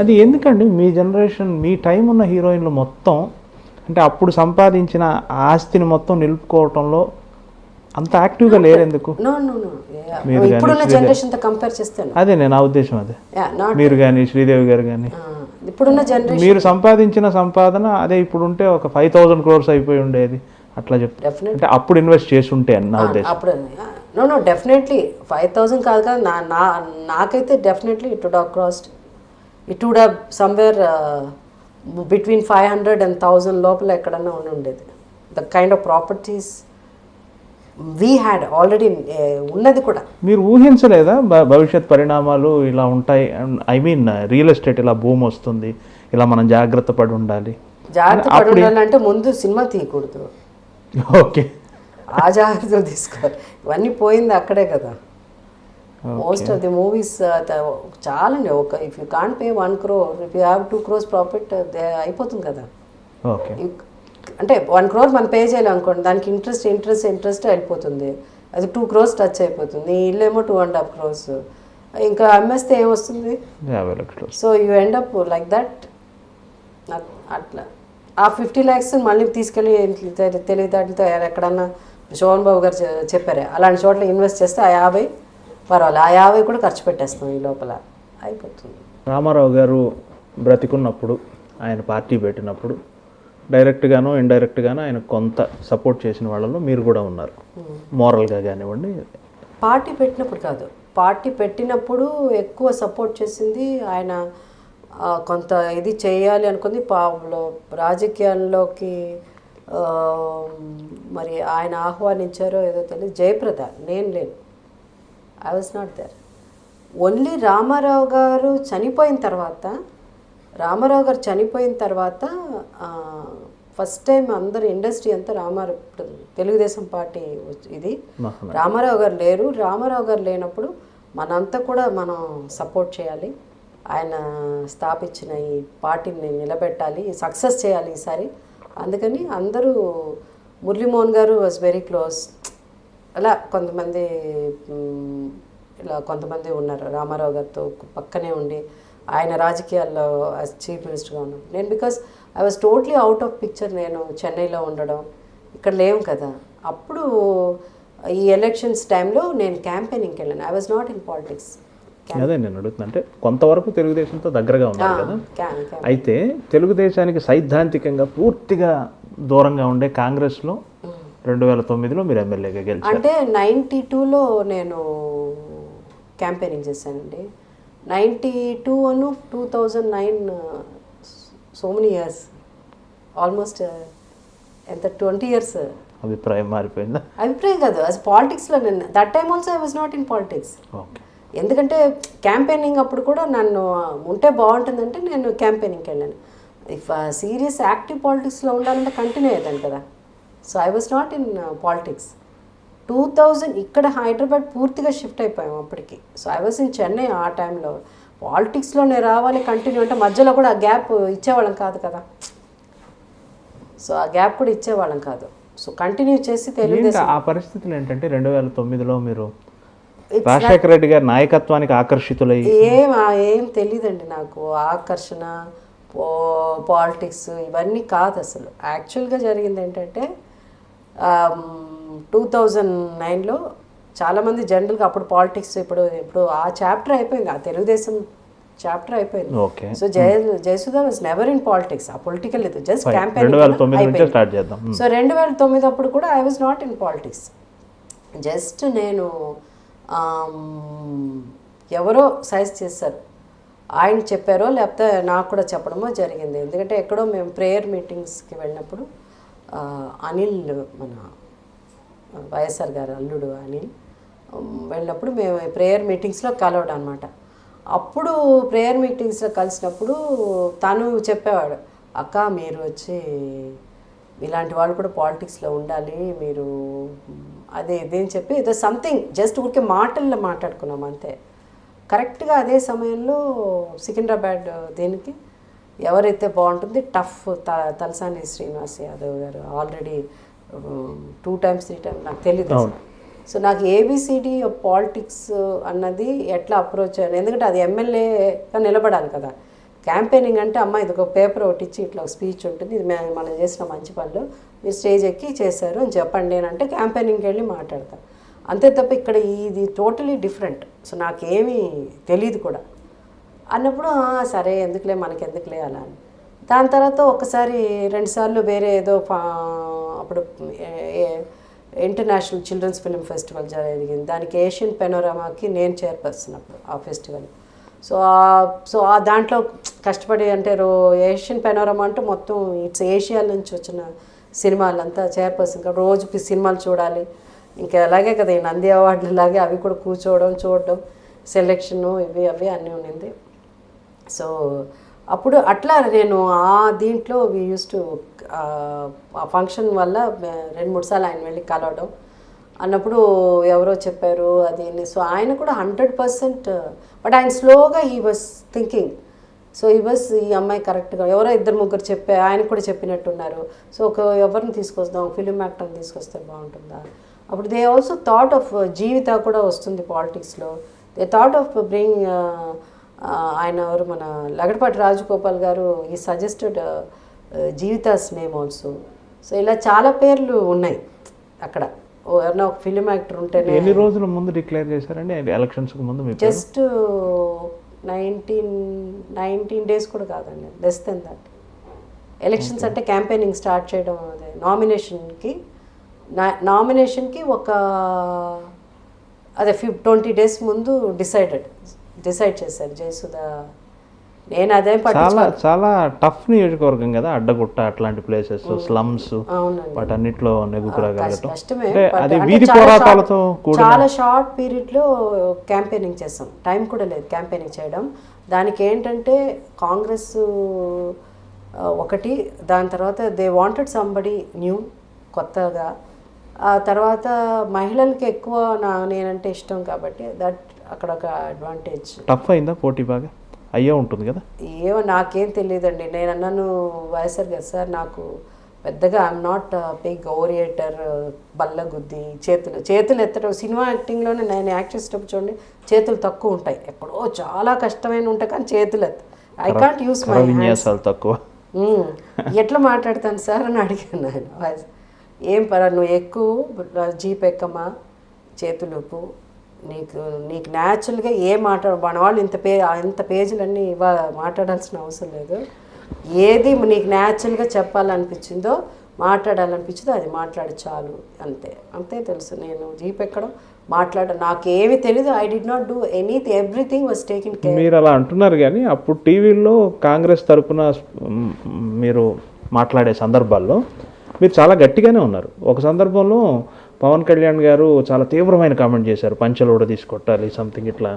అది ఎందుకండి? మీ జనరేషన్ మీ టైం ఉన్న హీరోయిన్లు మొత్తం అంటే అప్పుడు సంపాదించిన ఆస్తిని మొత్తం నిలుపుకోవటంలో అంత యాక్టివ్గా లేరు ఎందుకు ఇప్పుడున్న జనరేషన్తో కంపేర్ చేస్తాను. అదే నేను నా ఉద్దేశం అదే. మీరు కానీ శ్రీదేవి గారు కానీ. ఇప్పుడున్న జనరేషన్ మీరు సంపాదించిన సంపాదన అదే ఇప్పుడు ఉంటే ఒక ఫైవ్ థౌసండ్ క్రోర్స్ అయిపోయి ఉండేది. అట్లా చెప్తే అంటే అప్పుడు ఇన్వెస్ట్ చేసి ఉంటే అని నా ఉద్దేశం. అప్పుడు no no definitely five thousand కాదు కదా నా నాకైతే definitely it would crossed it would have somewhere between five hundred and thousand లోపల ఎక్కడన్నా ఉండి ఉండేది. The kind of properties we had already ఉన్నది కూడా. మీరు ఊహించలేదా? భవిష్యత్ పరిణామాలు ఇలా ఉంటాయి. ఐ మీన్ రియల్ ఎస్టేట్ ఇలా భూమి వస్తుంది. ఇలా మనం జాగ్రత్త పడి ఉండాలి. జాగ్రత్త పడి ఉండాలంటే ముందు సినిమా తీయకూడదు. ఓకే. ఆ జాగ్రత్తలు తీసుకోవాలి. ఇవన్నీ పోయింది అక్కడే కదా. మోస్ట్ ఆఫ్ ది మూవీస్ చాలండి. ఒక if you can't pay one crore if you have two crores profit అయిపోతుంది కదా. అంటే వన్ క్రోర్ మనం పే చేయాలి అనుకోండి. దానికి ఇంట్రెస్ట్ ఇంట్రెస్ట్ ఇంట్రెస్ట్ వెళ్ళిపోతుంది అది టూ క్రోర్స్ టచ్ అయిపోతుంది. ఇల్లు ఏమో టూ అండ్ హాఫ్ క్రోర్స్ ఇంకా అమ్మేస్తే ఏమొస్తుంది? So you end up like that అట్లా. ఆ ఫిఫ్టీ ల్యాక్స్ మళ్ళీ తీసుకెళ్ళి తెలి- తెలివితేటలతో ఎక్కడన్నా శోభన్ బాబు గారు చెప్పారే. అలాంటి చోట్ల ఇన్వెస్ట్ చేస్తే ఆ యాభై పర్వాలేదు ఆ యాభై కూడా ఖర్చు పెట్టేస్తాం ఈ లోపల. అయిపోతుంది. రామారావు గారు బ్రతికున్నప్పుడు ఆయన పార్టీ పెట్టినప్పుడు డైరెక్ట్గానో ఇండైరెక్ట్గానో ఆయన కొంత సపోర్ట్ చేసిన వాళ్ళలో మీరు కూడా ఉన్నారు. మోరల్గా కానివ్వండి. పార్టీ పెట్టినప్పుడు కాదు. పార్టీ పెట్టినప్పుడు ఎక్కువ సపోర్ట్ చేసింది ఆయన కొంత ఇది చేయాలి అనుకుంది. పాలో రాజకీయాల్లోకి మరి ఆయన ఆహ్వానించారో ఏదో తెలియదు. జయప్రద నేను లేను. I was not there only Ramarao గారు చనిపోయిన తర్వాత రామారావు గారు చనిపోయిన తర్వాత ఫస్ట్ టైం అందరు ఇండస్ట్రీ అంతా రామారావు తెలుగుదేశం పార్టీ ఇది. రామారావు గారు లేరు. రామారావు గారు లేనప్పుడు మనంతా కూడా మనం సపోర్ట్ చేయాలి. ఆయన స్థాపించిన ఈ పార్టీని నిలబెట్టాలి సక్సెస్ చేయాలి ఈసారి. అందుకని అందరూ మురళీమోహన్ గారు వాజ్ వెరీ క్లోజ్ అలా కొంతమంది ఇలా కొంతమంది ఉన్నారు. రామారావు గారితో పక్కనే ఉండి ఆయన రాజకీయాల్లో చీఫ్ మినిస్టర్గా ఉన్నాను నేను because I was totally out of picture నేను చెన్నైలో ఉండడం. ఇక్కడ లేవు కదా. అప్పుడు ఈ ఎలక్షన్స్ టైంలో నేను క్యాంపెయినింగ్కి వెళ్ళాను. I was not in politics అదే నేను అడుగుతున్నా అంటే కొంతవరకు తెలుగుదేశంతో దగ్గరగా ఉన్నారు కదా. అయితే తెలుగుదేశానికి సైద్ధాంతికంగా పూర్తిగా దూరంగా ఉండే కాంగ్రెస్లో రెండు వేల తొమ్మిదిలో మీరు ఎమ్మెల్యేగా గెలిచారు. అంటే నైంటీ టూలో నేను క్యాంపెయినింగ్ చేశానండి. నైంటీ టూ అను two thousand nine so many years almost ఎంత ట్వంటీ ఇయర్స్. అభిప్రాయం మారిపోయిందా? అభిప్రాయం కాదు అసలు పాలిటిక్స్లో నేను that time also I was not in politics ఎందుకంటే క్యాంపెయినింగ్ అప్పుడు కూడా నన్ను ఉంటే బాగుంటుందంటే నేను క్యాంపెయినింగ్కి వెళ్ళాను. ఇఫ్ సీరియస్ యాక్టివ్ పాలిటిక్స్లో ఉండాలంటే కంటిన్యూ అయ్యేదాన్ని కదా. So I was not in politics two thousand ఇక్కడ హైదరాబాద్ పూర్తిగా షిఫ్ట్ అయిపోయాం అప్పటికి. So I was in Chennai ఆ టైంలో. పాలిటిక్స్లో నేను రావాలి కంటిన్యూ అంటే మధ్యలో కూడా ఆ గ్యాప్ ఇచ్చేవాళ్ళం కాదు కదా. సో ఆ గ్యాప్ కూడా ఇచ్చేవాళ్ళం కాదు. సో కంటిన్యూ చేసి తెలుగుదేశం ఆ పరిస్థితులు ఏంటంటే రెండు వేల తొమ్మిదిలో మీరు రాజశేఖర రెడ్డి గారి నాయకత్వానికి ఆకర్షితులై? ఏం ఏం తెలియదండి నాకు. ఆకర్షణ పాలిటిక్స్ ఇవన్నీ కాదు అసలు. యాక్చువల్గా జరిగింది ఏంటంటే టూ థౌజండ్ నైన్లో చాలామంది జనరల్గా అప్పుడు పాలిటిక్స్ ఇప్పుడు ఇప్పుడు ఆ చాప్టర్ అయిపోయింది ఆ తెలుగుదేశం చాప్టర్ అయిపోయింది. Okay. So Jaya Jayasudha was never in politics uh political లేదు జస్ట్ క్యాంపెయిన్ స్టార్ట్ చేద్దాం. సో రెండు వేల తొమ్మిది అప్పుడు కూడా I was not in politics just నేను ఎవరో సజెస్ట్ చేశారు. ఆయన చెప్పారో లేకపోతే నాకు కూడా చెప్పడమో జరిగింది. ఎందుకంటే ఎక్కడో మేము ప్రేయర్ మీటింగ్స్కి వెళ్ళినప్పుడు అనిల్ మన వైఎస్ఆర్ గారు అల్లుడు అనిల్ వెళ్ళినప్పుడు మేము ప్రేయర్ మీటింగ్స్లో కలవడం అనమాట అప్పుడు ప్రేయర్ మీటింగ్స్లో కలిసినప్పుడు తను చెప్పేవాడు అక్క మీరు వచ్చి ఇలాంటి వాళ్ళు కూడా పాలిటిక్స్లో ఉండాలి మీరు అదే ఇదేం చెప్పి ఏదో సంథింగ్ జస్ట్ ఊరికే మాటల్లో మాట్లాడుకున్నాం అంతే. కరెక్ట్గా అదే సమయంలో సికింద్రాబాద్ దేనికి ఎవరైతే బాగుంటుంది టఫ్ త తలసాని శ్రీనివాస్ యాదవ్ గారు already two times three times నాకు తెలియదు. సో నాకు ఏబిసిడి పాలిటిక్స్ అన్నది ఎట్లా అప్రోచ్ అయ్యాను? ఎందుకంటే అది ఎమ్మెల్యేగా నిలబడాలి కదా. క్యాంపెయినింగ్ అంటే అమ్మ ఇది ఒక పేపర్ ఒకటి ఇచ్చి ఇట్లా ఒక స్పీచ్ ఉంటుంది. ఇది మనం చేసిన మంచి పనులు. మీరు స్టేజ్ ఎక్కి చేశారు అని చెప్పండి. అని అంటే క్యాంపెయినింగ్కి వెళ్ళి మాట్లాడతాను అంతే తప్ప ఇక్కడ ఇది టోటలీ డిఫరెంట్ సో నాకేమీ తెలియదు కూడా. అన్నప్పుడు సరే ఎందుకులే మనకి ఎందుకులే అలా అని. దాని తర్వాత ఒకసారి రెండుసార్లు వేరే ఏదో ఫా- అప్పుడు ఏ- ఇంటర్నేషనల్ చిల్డ్రన్స్ ఫిల్మ్ ఫెస్టివల్ జరిగింది. దానికి ఏషియన్ పెనోరామాకి నేను చైర్పర్సన్ అప్పుడు ఆ ఫెస్టివల్. సో ఆ- సో ఆ దాంట్లో కష్టపడి అంటే రో ఏషియన్ పెనోరమా అంటే మొత్తం ఇట్స్ ఏషియా నుంచి వచ్చిన సినిమాలంతా చైర్పర్సన్గా రోజుకి సినిమాలు చూడాలి. ఇంకా అలాగే కదా ఈ నంది అవార్డులు లాగే అవి కూడా కూర్చోవడం చూడడం సెలెక్షను ఇవి అవి అన్నీ ఉన్నింది సో అప్పుడు అట్లా నేను ఆ దీంట్లో వి యూస్ టు ఆ ఫంక్షన్ వల్ల రెండు మూడు సార్లు ఆయన వెళ్ళి కలవడం. అన్నప్పుడు ఎవరో చెప్పారు అది సో ఆయన కూడా హండ్రెడ్ పర్సెంట్ బట్ ఆయన స్లోగా హీ వాస్ థింకింగ్ సో ఈ బస్ ఈ అమ్మాయి కరెక్ట్గా ఎవరో ఇద్దరు ముగ్గురు చెప్పే ఆయన కూడా చెప్పినట్టున్నారు. సో ఒక ఎవరిని తీసుకొస్తాం ఫిలిం యాక్టర్ని తీసుకొస్తే బాగుంటుందా? అప్పుడు they also thought of Jeevitha కూడా వస్తుంది పాలిటిక్స్లో దే థాట్ ఆఫ్ బ్రింగ్ ఆయన ఎవరు? మన లగడపాటి రాజగోపాల్ గారు ఈ suggested Jeevitha's name also. So ఇలా చాలా పేర్లు ఉన్నాయి అక్కడ. ఎవరైనా ఒక ఫిలిం యాక్టర్ ఉంటేనే ఎన్ని రోజుల ముందు డిక్లేర్ చేశారండి? ఎలక్షన్స్కి ముందు? జస్ట్ నైన్టీన్ నైన్టీన్ డేస్ కూడా కాదండి. లెస్ దెన్ దట్ ఎలక్షన్స్ అంటే క్యాంపెయినింగ్ స్టార్ట్ చేయడం అదే. నామినేషన్కి నామినేషన్కి ఒక అదే ఫిఫ్ ట్వంటీ డేస్ ముందు డిసైడెడ్. డిసైడ్ చేశారు జయసుధ. నేను అదేం చాలా చాలా టఫ్ నియోజకవర్గం కదా అడ్డగుట్ట అట్లాంటి ప్లేసెస్ స్లమ్స్ వాటన్నిటిలో నెగ్గుకు రాగలగటం. కష్టమే అంటే but అది అంటే వీధి చాలా పోరాటాలతో చాలా షార్ట్ పీరియడ్లో క్యాంపెయినింగ్ చేస్తాం టైం కూడా లేదు క్యాంపెయినింగ్ చేయడం. దానికి ఏంటంటే కాంగ్రెస్ ఒకటి దాని తర్వాత దే వాంటెడ్ సంబడి న్యూ కొత్తగా. ఆ తర్వాత మహిళలకి ఎక్కువ నా నేనంటే ఇష్టం కాబట్టి దట్ అక్కడ ఒక అడ్వాంటేజ్ టఫ్ అయిందా పోటీ బాగా? అయ్యే ఉంటుంది కదా? ఏమో నాకేం తెలియదండి. నేను అన్నాను వైఎస్ఆర్ గారు సార్ నాకు పెద్దగా ఐఎమ్ నాట్ బిగ్ ఓరియేటర్ బల్ల గుద్ది చేతులు చేతులు ఎత్తడం సినిమా యాక్టింగ్లోనే నేను యాక్ట్ చేసేటప్పుడు చూడండి చేతులు తక్కువ ఉంటాయి. ఎక్కడో చాలా కష్టమైన ఉంటాయి కానీ చేతులు ఎత్త. ఐ కాంట్ యూస్ మై విన్యాసాలు తక్కువ. ఎట్లా మాట్లాడతాను సార్ అని అడిగాను ఆయన వాయిస్. ఏం పర నువ్వు ఎక్కువ జీప్ ఎక్కమ్మా? చేతులు నీకు నీకు న్యాచురల్గా ఏ మాట్లాడ మన వాళ్ళు ఇంత పే ఇంత పేజీలన్నీ ఇవా మాట్లాడాల్సిన అవసరం లేదు. ఏది నీకు న్యాచురల్గా చెప్పాలనిపించిందో మాట్లాడాలనిపించిందో అది మాట్లాడి చాలు అంతే. అంతే తెలుసు నేను జీప్ ఎక్కడం మాట్లాడ నాకేమీ తెలీదు I did not do any everything was taking care మీరు అలా అంటున్నారు కానీ అప్పుడు టీవీలో కాంగ్రెస్ తరపున మీరు మాట్లాడే సందర్భాల్లో మీరు చాలా గట్టిగానే ఉన్నారు. ఒక సందర్భంలో పవన్ కళ్యాణ్ గారు చాలా తీవ్రమైన కామెంట్ చేశారు. పంచలు కూడా తీసుకొట్టాలి సంథింగ్ ఇట్లా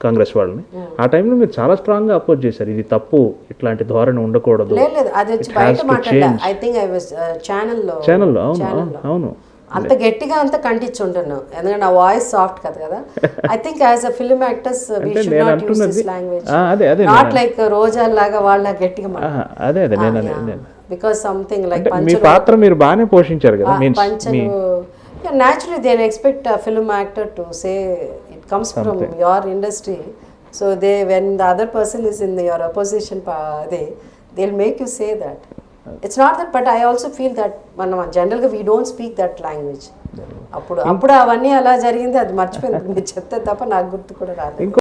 కాంగ్రెస్ వాళ్ళని. ఆ టైంలో మీరు చాలా స్ట్రాంగ్గా అపోజ్ చేశారు. ఇది తప్పు ఇట్లాంటి ధోరణి ఉండకూడదు. ఛానల్లో ఛానల్లో అవును అవును అంత గట్టిగా అంత కంటించుంటాను ఎందుకంటే నా వాయిస్ సాఫ్ట్ కదా కదా. I think as a film actors language ఆ, అదే అదే నాట్ లైక్ రోజా లాగా వాళ్ళ గట్టిగా అదే అదే నేను బికాస్ సంథింగ్ లైక్ మీ పాత్ర మీరు బాగానే పోషించారు కదా. మీన్స్ పంచలు naturally they expect film actor to say it comes from your industry so they when the other person is in your opposition అదే they will make you say that it's not that but I also feel that మనం జనరల్గా we don't speak that language అప్పుడు అప్పుడు అవన్నీ అలా జరిగింది అది మర్చిపోయింది. మీరు చెప్తే తప్ప నాకు గుర్తు కూడా రాదు